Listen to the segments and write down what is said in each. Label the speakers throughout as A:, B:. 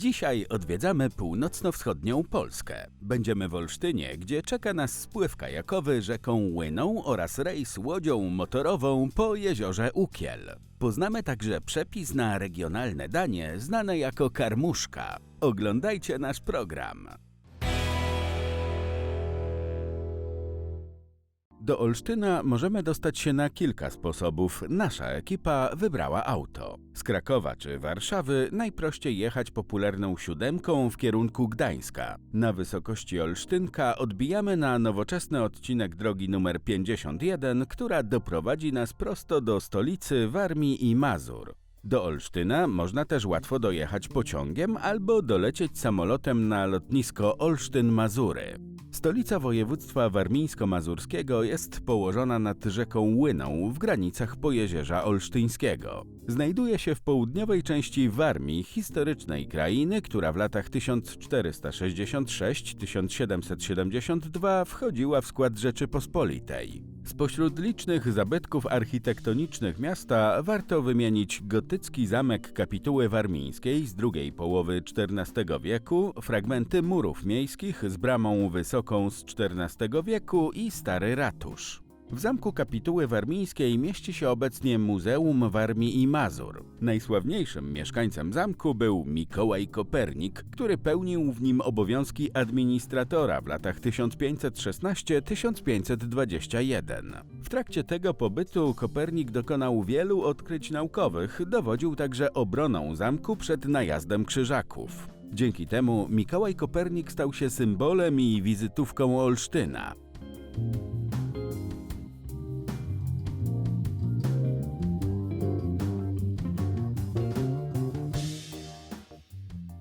A: Dzisiaj odwiedzamy północno-wschodnią Polskę. Będziemy w Olsztynie, gdzie czeka nas spływ kajakowy rzeką Łyną oraz rejs łodzią motorową po jeziorze Ukiel. Poznamy także przepis na regionalne danie znane jako karmuszka. Oglądajcie nasz program. Do Olsztyna możemy dostać się na kilka sposobów. Nasza ekipa wybrała auto. Z Krakowa czy Warszawy najprościej jechać popularną siódemką w kierunku Gdańska. Na wysokości Olsztynka odbijamy na nowoczesny odcinek drogi numer 51, która doprowadzi nas prosto do stolicy Warmii i Mazur. Do Olsztyna można też łatwo dojechać pociągiem albo dolecieć samolotem na lotnisko Olsztyn-Mazury. Stolica województwa warmińsko-mazurskiego jest położona nad rzeką Łyną w granicach Pojezierza Olsztyńskiego. Znajduje się w południowej części Warmii, historycznej krainy, która w latach 1466-1772 wchodziła w skład Rzeczypospolitej. Spośród licznych zabytków architektonicznych miasta warto wymienić gotycki zamek kapituły warmińskiej z drugiej połowy XIV wieku, fragmenty murów miejskich z bramą wysoką z XIV wieku i stary ratusz. W zamku kapituły warmińskiej mieści się obecnie Muzeum Warmii i Mazur. Najsławniejszym mieszkańcem zamku był Mikołaj Kopernik, który pełnił w nim obowiązki administratora w latach 1516-1521. W trakcie tego pobytu Kopernik dokonał wielu odkryć naukowych, dowodził także obroną zamku przed najazdem krzyżaków. Dzięki temu Mikołaj Kopernik stał się symbolem i wizytówką Olsztyna.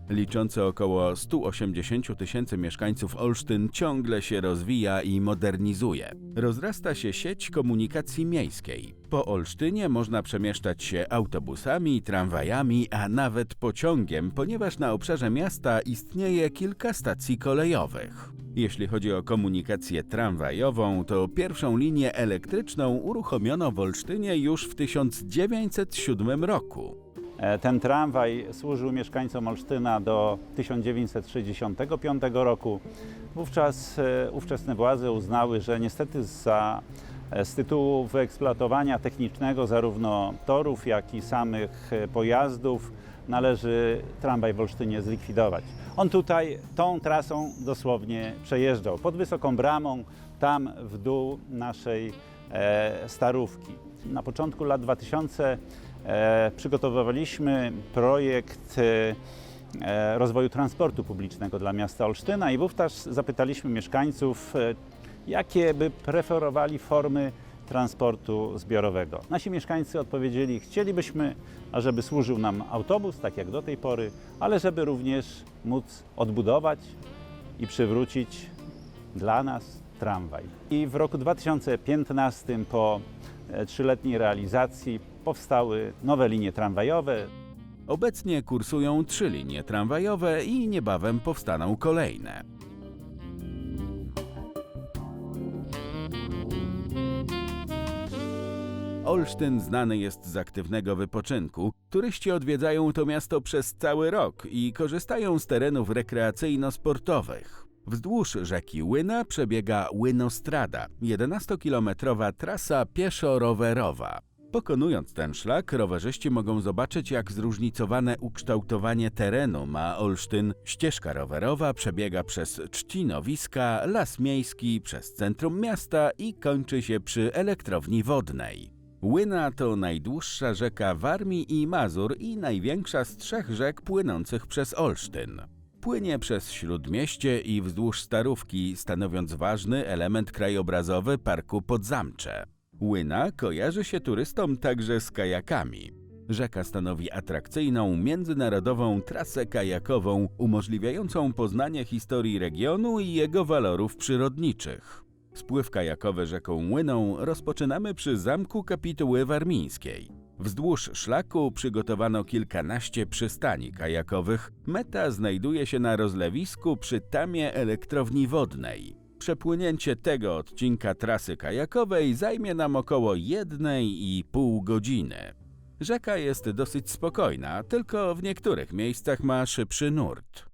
A: Liczący około 180 tysięcy mieszkańców Olsztyn ciągle się rozwija i modernizuje. Rozrasta się sieć komunikacji miejskiej. Po Olsztynie można przemieszczać się autobusami, tramwajami, a nawet pociągiem, ponieważ na obszarze miasta istnieje kilka stacji kolejowych. Jeśli chodzi o komunikację tramwajową, to pierwszą linię elektryczną uruchomiono w Olsztynie już w 1907 roku.
B: E, Ten tramwaj służył mieszkańcom Olsztyna do 1965 roku. Wówczas e, ówczesne władze uznały, że niestety za, e, z tytułu wyeksploatowania technicznego zarówno torów, jak i samych pojazdów należy tramwaj w Olsztynie zlikwidować. On tutaj tą trasą dosłownie przejeżdżał, pod wysoką bramą, tam w dół naszej starówki. Na początku lat 2000 e, przygotowywaliśmy projekt e, rozwoju transportu publicznego dla miasta Olsztyna i wówczas zapytaliśmy mieszkańców, e, jakie by preferowali formy transportu zbiorowego. Nasi mieszkańcy odpowiedzieli, chcielibyśmy, ażeby służył nam autobus, tak jak do tej pory, ale żeby również móc odbudować i przywrócić dla nas tramwaj. I w roku 2015 po trzyletniej realizacji powstały nowe linie tramwajowe.
A: Obecnie kursują trzy linie tramwajowe i niebawem powstaną kolejne. Olsztyn znany jest z aktywnego wypoczynku. Turyści odwiedzają to miasto przez cały rok i korzystają z terenów rekreacyjno-sportowych. Wzdłuż rzeki Łyna przebiega Łynostrada, 11-kilometrowa trasa pieszo-rowerowa. Pokonując ten szlak, rowerzyści mogą zobaczyć, jak zróżnicowane ukształtowanie terenu ma Olsztyn. Ścieżka rowerowa przebiega przez trzcinowiska, las miejski, przez centrum miasta i kończy się przy elektrowni wodnej. Łyna to najdłuższa rzeka Warmii i Mazur i największa z trzech rzek płynących przez Olsztyn. Płynie przez śródmieście i wzdłuż Starówki, stanowiąc ważny element krajobrazowy parku Podzamcze. Łyna kojarzy się turystom także z kajakami. Rzeka stanowi atrakcyjną międzynarodową trasę kajakową umożliwiającą poznanie historii regionu i jego walorów przyrodniczych. Spływ kajakowy rzeką Łyną rozpoczynamy przy Zamku Kapituły Warmińskiej. Wzdłuż szlaku przygotowano kilkanaście przystani kajakowych. Meta znajduje się na rozlewisku przy tamie elektrowni wodnej. Przepłynięcie tego odcinka trasy kajakowej zajmie nam około jednej i pół godziny. Rzeka jest dosyć spokojna, tylko w niektórych miejscach ma szybszy nurt.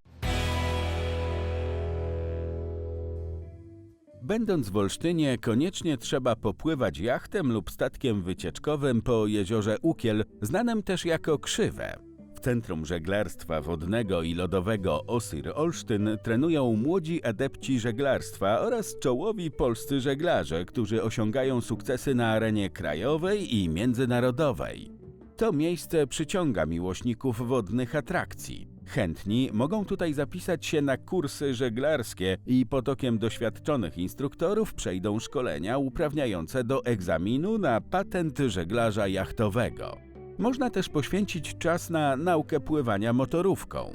A: Będąc w Olsztynie, koniecznie trzeba popływać jachtem lub statkiem wycieczkowym po jeziorze Ukiel, znanym też jako Krzywe. W Centrum Żeglarstwa Wodnego i Lodowego OSIR Olsztyn trenują młodzi adepci żeglarstwa oraz czołowi polscy żeglarze, którzy osiągają sukcesy na arenie krajowej i międzynarodowej. To miejsce przyciąga miłośników wodnych atrakcji. Chętni mogą tutaj zapisać się na kursy żeglarskie i potokiem doświadczonych instruktorów przejdą szkolenia uprawniające do egzaminu na patent żeglarza jachtowego. Można też poświęcić czas na naukę pływania motorówką.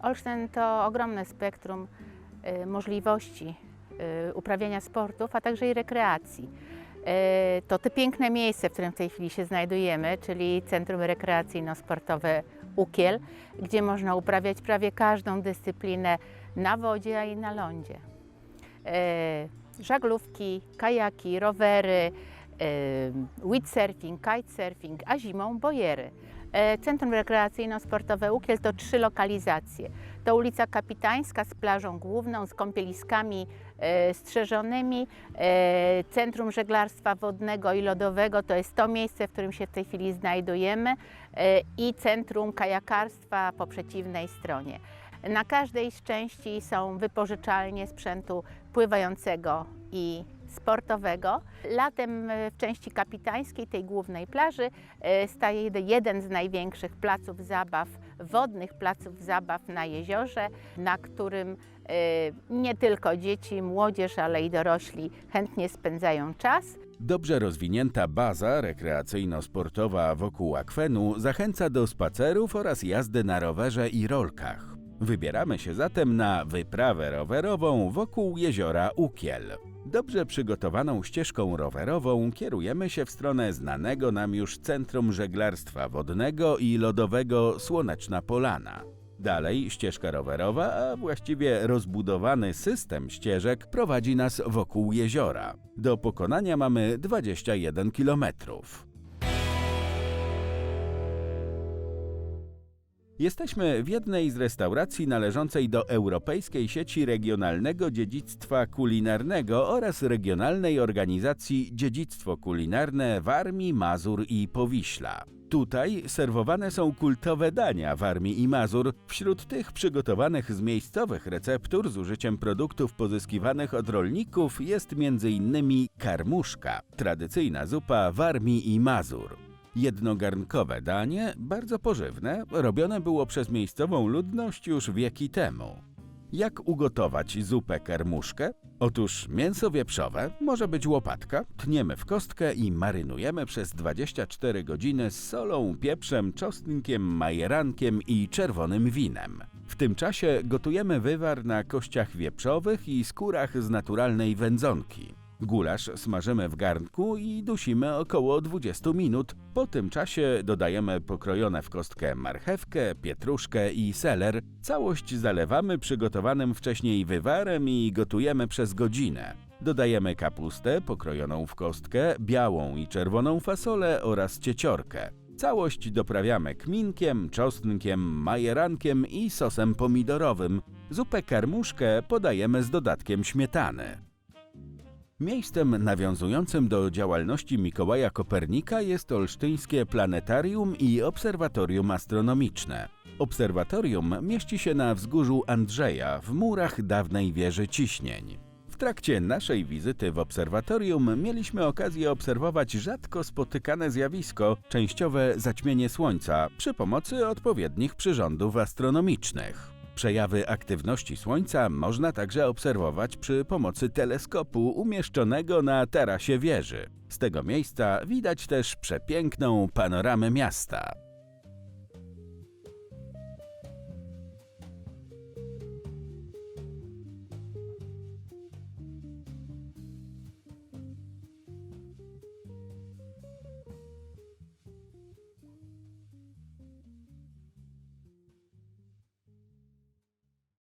C: Olsztyn to ogromne spektrum y, możliwości y, uprawiania sportów, a także i rekreacji. Y, To te piękne miejsce, w którym w tej chwili się znajdujemy, czyli Centrum Rekreacyjno-Sportowe Ukiel, gdzie można uprawiać prawie każdą dyscyplinę na wodzie, a i na lądzie. Y, Żaglówki, kajaki, rowery, y, windsurfing, kitesurfing, a zimą bojery. E, Centrum Rekreacyjno-Sportowe Ukiel to trzy lokalizacje. To ulica Kapitańska z plażą główną, z kąpieliskami e, strzeżonymi. E, Centrum Żeglarstwa Wodnego i Lodowego to jest to miejsce, w którym się w tej chwili znajdujemy e, i Centrum Kajakarstwa po przeciwnej stronie. Na każdej z części są wypożyczalnie sprzętu pływającego i sportowego. Latem e, w części kapitańskiej, tej głównej plaży, e, staje jed- jeden z największych placów zabaw, wodnych placów zabaw na jeziorze, na którym e, nie tylko dzieci, młodzież, ale i dorośli chętnie spędzają czas.
A: Dobrze rozwinięta baza rekreacyjno-sportowa wokół akwenu zachęca do spacerów oraz jazdy na rowerze i rolkach. Wybieramy się zatem na wyprawę rowerową wokół jeziora Ukiel. Dobrze przygotowaną ścieżką rowerową kierujemy się w stronę znanego nam już Centrum Żeglarstwa Wodnego i Lodowego Słoneczna Polana. Dalej ścieżka rowerowa, a właściwie rozbudowany system ścieżek prowadzi nas wokół jeziora. Do pokonania mamy 21 kilometrów. Jesteśmy w jednej z restauracji należącej do Europejskiej Sieci Regionalnego Dziedzictwa Kulinarnego oraz Regionalnej Organizacji Dziedzictwo Kulinarne Warmii, Mazur i Powiśla. Tutaj serwowane są kultowe dania Warmii i Mazur, wśród tych przygotowanych z miejscowych receptur z użyciem produktów pozyskiwanych od rolników jest m.in. karmuszka, tradycyjna zupa Warmii i Mazur. Jednogarnkowe danie, bardzo pożywne, robione było przez miejscową ludność już wieki temu. Jak ugotować zupę karmuszkę? Otóż mięso wieprzowe, może być łopatka, tniemy w kostkę i marynujemy przez 24 godziny z solą, pieprzem, czosnkiem, majerankiem i czerwonym winem. W tym czasie gotujemy wywar na kościach wieprzowych i skórach z naturalnej wędzonki. Gulasz smażymy w garnku i dusimy około 20 minut. Po tym czasie dodajemy pokrojone w kostkę marchewkę, pietruszkę i seler. Całość zalewamy przygotowanym wcześniej wywarem i gotujemy przez godzinę. Dodajemy kapustę pokrojoną w kostkę, białą i czerwoną fasolę oraz cieciorkę. Całość doprawiamy kminkiem, czosnkiem, majerankiem i sosem pomidorowym. Zupę karmuszkę podajemy z dodatkiem śmietany. Miejscem nawiązującym do działalności Mikołaja Kopernika jest olsztyńskie planetarium i obserwatorium astronomiczne. Obserwatorium mieści się na wzgórzu Andrzeja w murach dawnej wieży ciśnień. W trakcie naszej wizyty w obserwatorium mieliśmy okazję obserwować rzadko spotykane zjawisko częściowe zaćmienie Słońca przy pomocy odpowiednich przyrządów astronomicznych. Przejawy aktywności Słońca można także obserwować przy pomocy teleskopu umieszczonego na tarasie wieży. Z tego miejsca widać też przepiękną panoramę miasta.